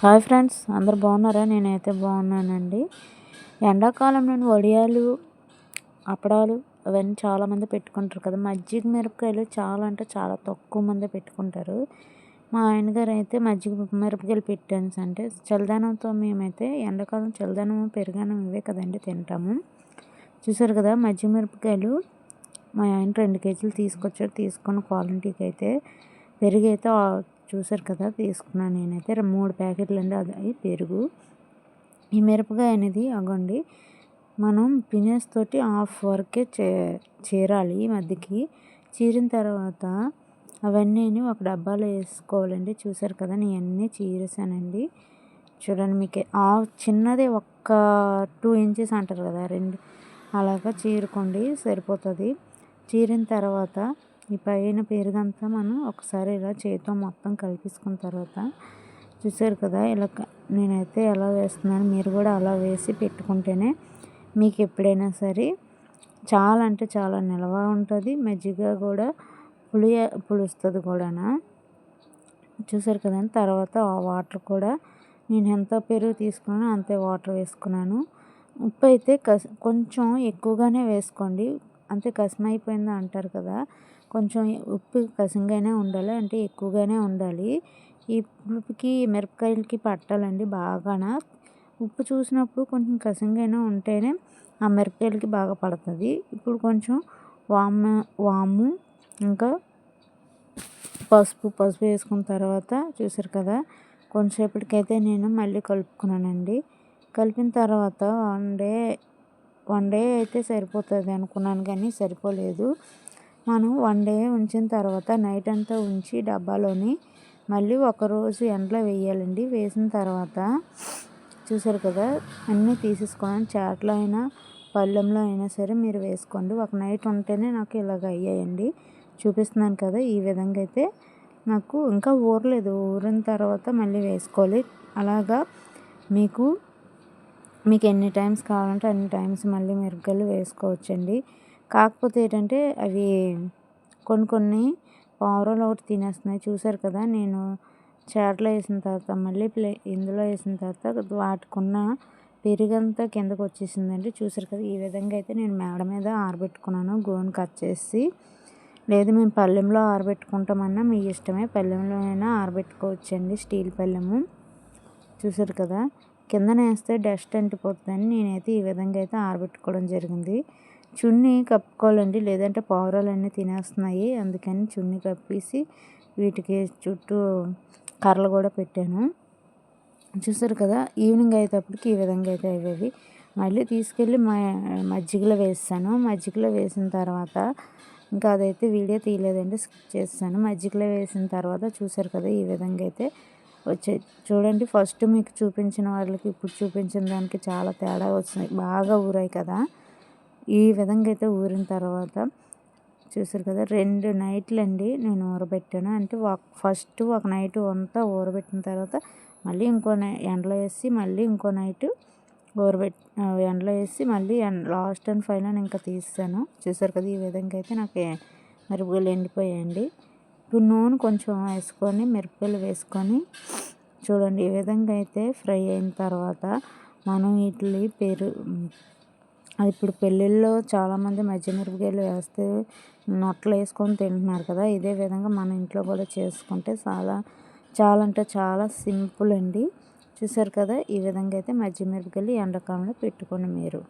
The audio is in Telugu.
హాయ్ ఫ్రెండ్స్ అందరు బాగున్నారా? నేనైతే బాగున్నానండి. ఎండాకాలంలో వడియాలు అప్పడాలు అవన్నీ చాలామంది పెట్టుకుంటారు కదా. మజ్జిగ మిరపకాయలు చాలా అంటే చాలా తక్కువ మంది పెట్టుకుంటారు. మా ఆయనగారు అయితే మజ్జిగ మిరపకాయలు పెట్టాను అంటే చల్లదనంతో మేమైతే ఎండాకాలం చల్లదనం పెరుగన్నం ఇవే కదండి తింటాము. చూసారు కదా మజ్జిగ మిరపకాయలు మా ఆయన రెండు కేజీలు తీసుకొచ్చారు తీసుకున్న క్వాలిటీకి అయితే పెరుగు అయితే చూసారు కదా తీసుకున్నాను నేనైతే. మూడు ప్యాకెట్లు అండి అది పెరుగు. ఈ మిరపకాయ అనేది అగండి మనం పినియస్ తోటి హాఫ్ వరకే చే చీరాలి ఈ మధ్యకి. చీరిన తర్వాత అవన్నీ ఒక డబ్బాలో వేసుకోవాలండి. చూసారు కదా నేను అన్నీ చీరేసానండి. చూడండి మీకు ఆ చిన్నది ఒక్క టూ ఇంచెస్ అంటారు కదా రెండు. అలాగా చీరుకోండి సరిపోతుంది. చీరిన తర్వాత ఈ పైన పెరుగంతా మనం ఒకసారి ఇలా చేతితో మొత్తం కలిపేసుకున్న తర్వాత చూసారు కదా ఇలా నేనైతే ఎలా వేస్తున్నాను మీరు కూడా అలా వేసి పెట్టుకుంటేనే మీకు ఎప్పుడైనా సరే చాలా అంటే చాలా నిల్వ ఉంటుంది మజ్జిగ కూడా పులి పులుస్తుంది కూడా చూసారు కదా తర్వాత ఆ వాటర్ కూడా నేను ఎంత పెరుగు తీసుకున్నానో అంతే వాటర్ వేసుకున్నాను. ఉప్పు అయితే కొంచెం ఎక్కువగానే వేసుకోండి. అంతే అయిపోయిందా అంటారు కదా. కొంచెం ఉప్పు కసంగానే ఉండాలి అంటే ఎక్కువగానే ఉండాలి. ఈ పులుపుకి మిరపకాయలకి పట్టాలండి బాగాన. ఉప్పు చూసినప్పుడు కొంచెం కసంగానే ఉంటేనే ఆ మిరపకాయలకి బాగా పడుతుంది. ఇప్పుడు కొంచెం వాము వాము ఇంకా పసుపు పసుపు వేసుకున్న తర్వాత చూసారు కదా కొంచెంసేపటికైతే నేను మళ్ళీ కలుపుకున్నానండి. కలిపిన తర్వాత వన్ వన్ డే అయితే సరిపోతుంది అనుకున్నాను కానీ సరిపోలేదు. మనం వన్ డే ఉంచిన తర్వాత నైట్ అంతా ఉంచి డబ్బాలోని మళ్ళీ ఒకరోజు ఎండలో వేయాలండి. వేసిన తర్వాత చూసారు కదా అన్నీ తీసేసుకోవడం చాట్లో అయినా పళ్ళెంలో అయినా సరే మీరు వేసుకోండి. ఒక నైట్ ఉంటేనే నాకు ఇలాగ అయ్యాయండి. చూపిస్తున్నాను కదా ఈ విధంగా అయితే నాకు ఇంకా ఊరలేదు. ఊరిన తర్వాత మళ్ళీ వేసుకోవాలి. అలాగా మీకు మీకు ఎన్ని టైమ్స్ కావాలంటే అన్ని టైమ్స్ మళ్ళీ మిరపకాయలు వేసుకోవచ్చండి. కాకపోతే ఏంటంటే అవి కొన్ని కొన్ని పావురాలు ఒకటి తినేస్తున్నాయి. చూసారు కదా నేను చాట్లో వేసిన తర్వాత మళ్ళీ ప్లే ఇందులో వేసిన తర్వాత వాటికున్న పెరుగంతా కిందకు వచ్చేసిందండి. చూసారు కదా ఈ విధంగా అయితే నేను మేడ మీద ఆరబెట్టుకున్నాను గోను కట్ చేసి. లేదు మేము పళ్ళెంలో ఆరబెట్టుకుంటామన్నా మీ ఇష్టమే. పళ్ళెంలో అయినా ఆరబెట్టుకోవచ్చండి స్టీల్ పళ్ళెము చూసారు కదా కిందన వేస్తే డస్ట్ అంటిపోతుందని నేనైతే ఈ విధంగా అయితే ఆరబెట్టుకోవడం జరిగింది. చున్నీ కప్పుకోవాలండి లేదంటే పావురాలన్నీ తినేస్తున్నాయి. అందుకని చున్నీ కప్పేసి వీటికి చుట్టూ కర్రలు కూడా పెట్టాను. చూసారు కదా ఈవినింగ్ అయ్యేటప్పటికి ఈ విధంగా అయితే అయ్యేవి మళ్ళీ తీసుకెళ్ళి మా మజ్జిగలో వేసాను. మజ్జిగలో వేసిన తర్వాత ఇంకా అదైతే వీడియో తీయలేదండి స్కిప్ చేస్తాను. మజ్జిగలో వేసిన తర్వాత చూసారు కదా ఈ విధంగా అయితే వచ్చాయి చూడండి ఫస్ట్ మీకు చూపించిన వాళ్ళకి ఇప్పుడు చూపించిన దానికి చాలా తేడా వచ్చినాయి బాగా ఊరాయి కదా. ఈ విధంగా అయితే ఊరిన తర్వాత చూసారు కదా రెండు నైట్లు అండి నేను ఊరబెట్టాను. అంటే ఫస్ట్ ఒక నైట్ అంతా ఊరబెట్టిన తర్వాత మళ్ళీ ఇంకో ఎండలో వేసి మళ్ళీ ఇంకో నైట్ ఊరబెట్టి ఎండలో వేసి మళ్ళీ లాస్ట్ అండ్ ఫైనల్ ఇంకా తీసాను. చూసారు కదా ఈ విధంగా అయితే నాకు మిరపకాయలు ఎండిపోయాయండి. ఇప్పుడు నూనె కొంచెం వేసుకొని మిరపకాయలు వేసుకొని చూడండి. ఈ విధంగా అయితే ఫ్రై అయిన తర్వాత మనం వీటిని పెరు అది ఇప్పుడు పెళ్ళిళ్ళలో చాలామంది మిరపకాయలు వేస్తే నొట్టలు వేసుకొని తింటున్నారు కదా. ఇదే విధంగా మన ఇంట్లో కూడా చేసుకుంటే చాలా చాలా అంటే చాలా సింపుల్ అండి. చూసారు కదా ఈ విధంగా అయితే మిరపకాయలు ఎండాకాలంలో పెట్టుకోండి మీరు.